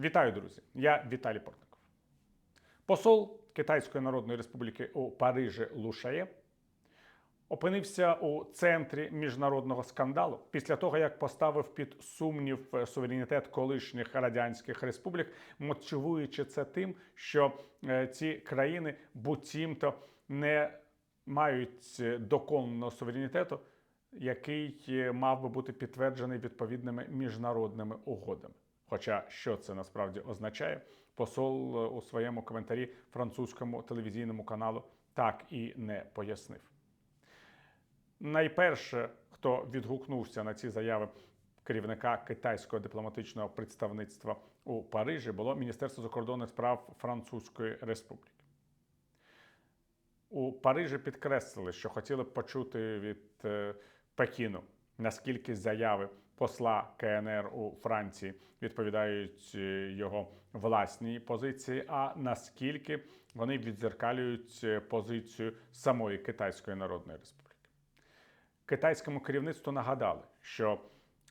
Вітаю, друзі! Я Віталій Портников. Посол Китайської Народної Республіки у Парижі Лушає опинився у центрі міжнародного скандалу після того, як поставив під сумнів суверенітет колишніх радянських республік, мотивуючи це тим, що е, ці країни буцімто не мають доконного суверенітету, який е, мав би бути підтверджений відповідними міжнародними угодами. Хоча що це насправді означає, посол е, у своєму коментарі французькому телевізійному каналу так і не пояснив. Найперше, хто відгукнувся на ці заяви керівника китайського дипломатичного представництва у Парижі, було Міністерство закордонних справ Французької Республіки. У Парижі підкреслили, що хотіли б почути від е, Пекіну, наскільки заяви посла КНР у Франції відповідають е, його власній позиції, а наскільки вони відзеркалюють е, позицію самої Китайської Народної Республіки. Китайському керівництву нагадали, що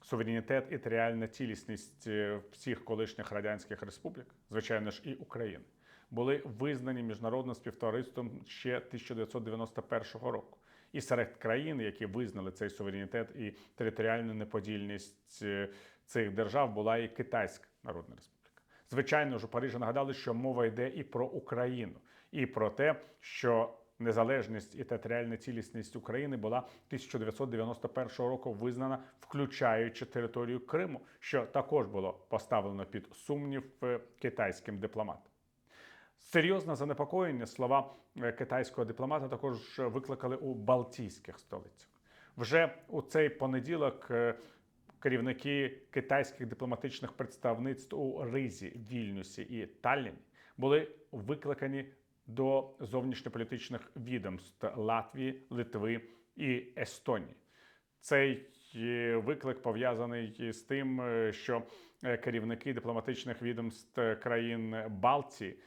суверенітет і територіальна цілісність е, всіх колишніх радянських республік, звичайно ж, і України, були визнані міжнародним співтовариством ще 1991 року. І серед країн, які визнали цей суверенітет і територіальну неподільність е, цих держав, була і Китайська Народна Республіка. Звичайно ж, у Парижі нагадали, що мова йде і про Україну, і про те, що незалежність і територіальна цілісність України була 1991 року визнана, включаючи територію Криму, що також було поставлено під сумнів е, китайським дипломатам. Серйозне занепокоєння слова е, китайського дипломата також викликали у Балтійських столицях. Вже у цей понеділок е, керівники китайських дипломатичних представництв у Ризі, Вільнюсі і Талліні були викликані до зовнішньополітичних відомств Латвії, Литви і Естонії. Цей е, виклик пов'язаний з тим, е, що е, керівники дипломатичних відомств країн Балтії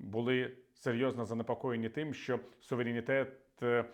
були серйозно занепокоєні тим, що суверенітет е,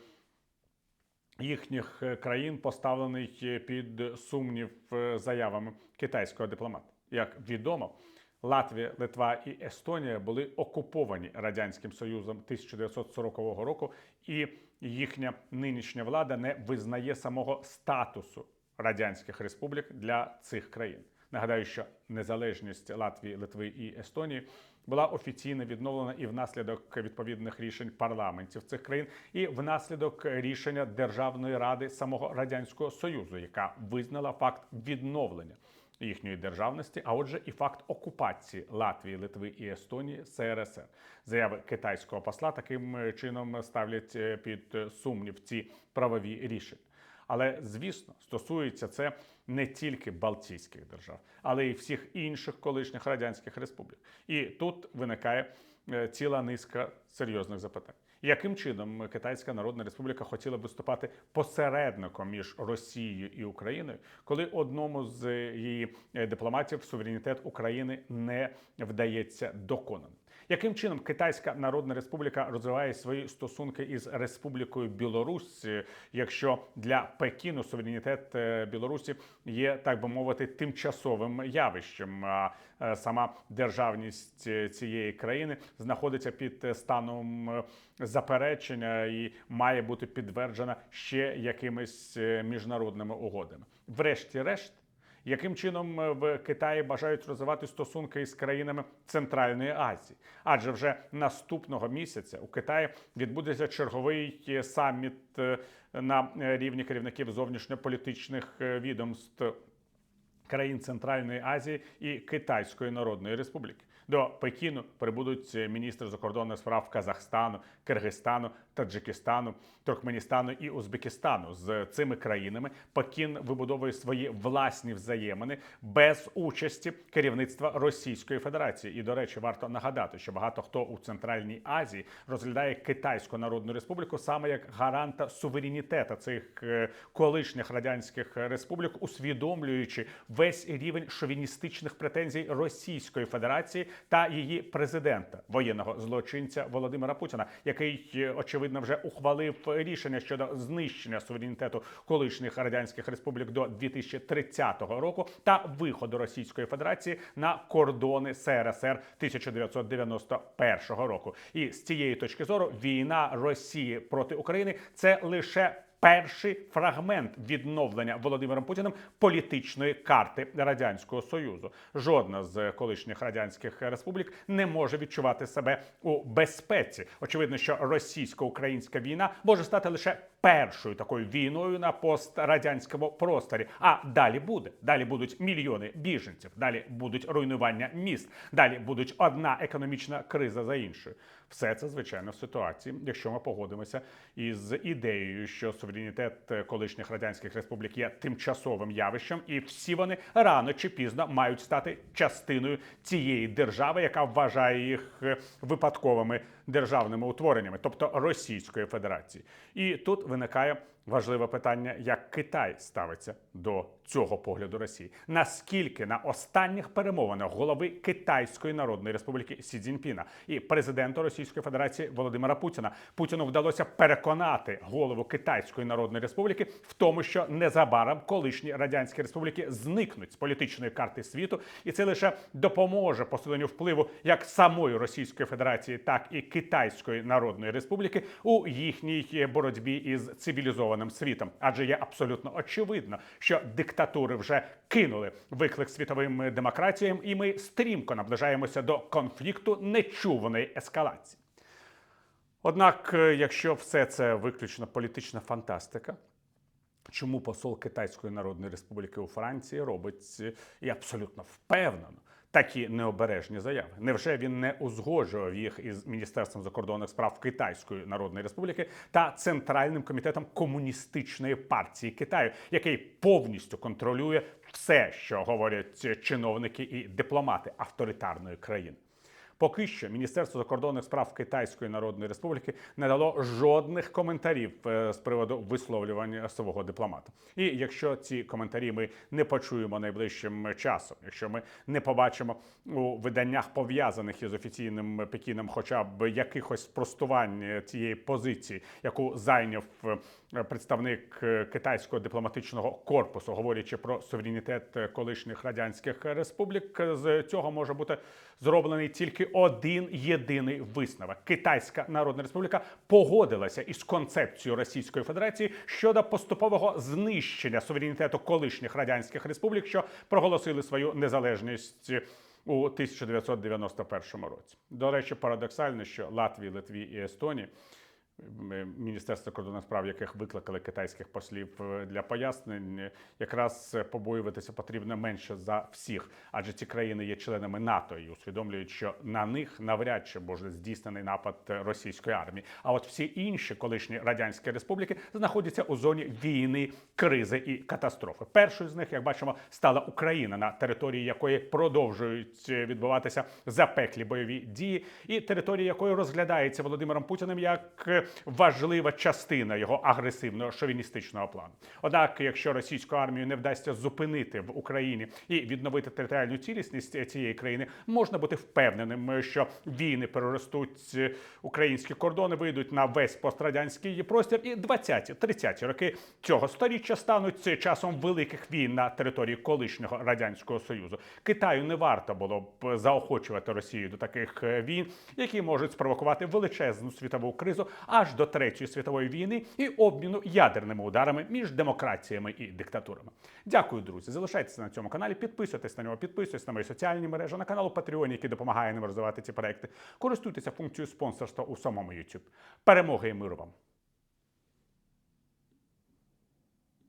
їхніх е, країн поставлений під сумнів е, заявами китайського дипломата. Як відомо, Латвія, Литва і Естонія були окуповані радянським союзом 1940 року, і їхня нинішня влада не визнає самого статусу радянських республік для цих країн. Нагадаю, що незалежність Латвії, Литви і Естонії була офіційно відновлена і внаслідок відповідних рішень парламентів цих країн, і внаслідок рішення Державної ради самого радянського союзу, яка визнала факт відновлення їхньої державності, а отже, і факт окупації Латвії, Литви і Естонії СРСР. Заяви китайського посла таким чином ставлять е, під сумнів ці правові рішення. Але звісно, стосується це не тільки Балтійських держав, але й всіх інших колишніх радянських республік. І тут виникає е, ціла низка серйозних запитань. Яким чином Китайська Народна Республіка хотіла б виступати посередником між Росією і Україною, коли одному з її е, дипломатів суверенітет України не вдається доконано? Яким чином Китайська Народна Республіка розвиває свої стосунки із Республікою Білорусь, е, якщо для Пекіну суверенітет е, Білорусі є, так би мовити, тимчасовим явищем? А е, сама державність цієї країни знаходиться під станом заперечення і має бути підтверджена ще якимись міжнародними угодами. Врешті-решт яким чином е, в Китаї бажають розвивати стосунки із країнами Центральної Азії? Адже вже наступного місяця у Китаї відбудеться черговий е, саміт е, на рівні керівників зовнішньополітичних відомств країн Центральної Азії і Китайської Народної Республіки. До Пекіну прибудуть міністри закордонних справ Казахстану, Киргизстану, Таджикистану, Туркменістану і Узбекистану. З цими країнами Пекін вибудовує свої власні взаємини без участі керівництва Російської Федерації. І до речі, варто нагадати, що багато хто у Центральній Азії розглядає Китайську Народну Республіку саме як гаранта суверенітету цих е, колишніх радянських республік, усвідомлюючи весь рівень шовіністичних претензій Російської Федерації та її президента, воєнного злочинця Володимира Путіна, який е, очевидно вже ухвалив рішення щодо знищення суверенітету колишніх радянських республік до 2030 року та виходу Російської Федерації на кордони СРСР 1991 року. І з цієї точки зору війна Росії проти України це лише перший фрагмент відновлення Володимиром Путіним політичної карти радянського союзу. Жодна з колишніх радянських республік не може відчувати себе у безпеці. Очевидно, що російсько-українська війна може стати лише першою такою війною на пострадянському просторі. А далі буде. Далі будуть мільйони біженців, далі будуть руйнування міст, далі будуть одна економічна криза за іншою. Все це звичайно в ситуації, якщо ми погодимося із ідеєю, що суверенітет колишніх радянських республік є тимчасовим явищем, і всі вони рано чи пізно мають стати частиною цієї держави, яка вважає їх випадковими державними утвореннями, тобто Російської Федерації. І тут виникає важливе питання, як Китай ставиться до цього погляду Росії. Наскільки на останніх перемовинах голови Китайської Народної Республіки Сі Цзіньпіна і президента Російської Федерації Володимира Путіна Путіну вдалося переконати голову Китайської Народної Республіки в тому, що незабаром колишні радянські республіки зникнуть з політичної карти світу, і це лише допоможе посиленню впливу як самої Російської Федерації, так і Китайської Народної Республіки у їхній боротьбі із цивілізованим світом. Адже є абсолютно очевидно, що диктатури вже кинули виклик світовим демократіям, і ми стрімко наближаємося до конфлікту нечуваної ескалації. Однак, е, якщо все це виключно політична фантастика, чому посол Китайської Народної Республіки у Франції робить е, і абсолютно впевнено такі необережні заяви? Невже він не узгоджував їх із Міністерством закордонних справ Китайської Народної Республіки та Центральним комітетом комуністичної партії Китаю, який повністю контролює все, що говорять чиновники і дипломати авторитарної країни? Поки що Міністерство закордонних справ Китайської Народної Республіки не дало жодних коментарів е, з приводу висловлювання свого дипломата. І якщо ці коментарі ми не почуємо найближчим часом, якщо ми не побачимо у виданнях пов'язаних із офіційним Пекіном, хоча б якихось спростувань цієї позиції, яку зайняв е, представник е, китайського дипломатичного корпусу, говорячи про суверенітет колишніх радянських республік, з цього може бути зроблений тільки один єдиний висновок. Китайська Народна Республіка погодилася із концепцією Російської Федерації щодо поступового знищення суверенітету колишніх радянських республік, що проголосили свою незалежність. У 1991 році до речі, парадоксально, що Латвії, Литві і Естонії Міністерство кордонних справ, яких викликали китайських послів е, для пояснень, е, якраз е, побоюватися потрібно менше за всіх, адже ці країни є членами НАТО і усвідомлюють, що на них навряд чи буде здійснений напад російської армії. А от всі інші колишні радянські республіки знаходяться у зоні війни, кризи і катастрофи. Першою з них, як бачимо, стала Україна, на території якої продовжують відбуватися запеклі бойові дії, і територія якої розглядається Володимиром Путіним як важлива частина його агресивного шовіністичного плану. Однак, якщо російську армію не вдасться зупинити в Україні і відновити територіальну цілісність цієї країни, можна бути впевненим, що війни переростуть українські кордони, вийдуть на весь пострадянський простір, і 20-30 роки цього сторіччя стануть часом великих війн на території колишнього радянського союзу. Китаю не варто було б заохочувати Росію до таких е, війн, які можуть спровокувати величезну світову кризу аж до третьої світової війни і обміну ядерними ударами між демократіями і диктатурами. Дякую, друзі. Залишайтеся на цьому каналі, підписуйтесь на нього, підписуйтесь на мої соціальні мережі, на канал Patreon, який допомагає нам розвивати ці проекти. Користуйтеся функцією спонсорства у самому YouTube. Перемоги і миру вам!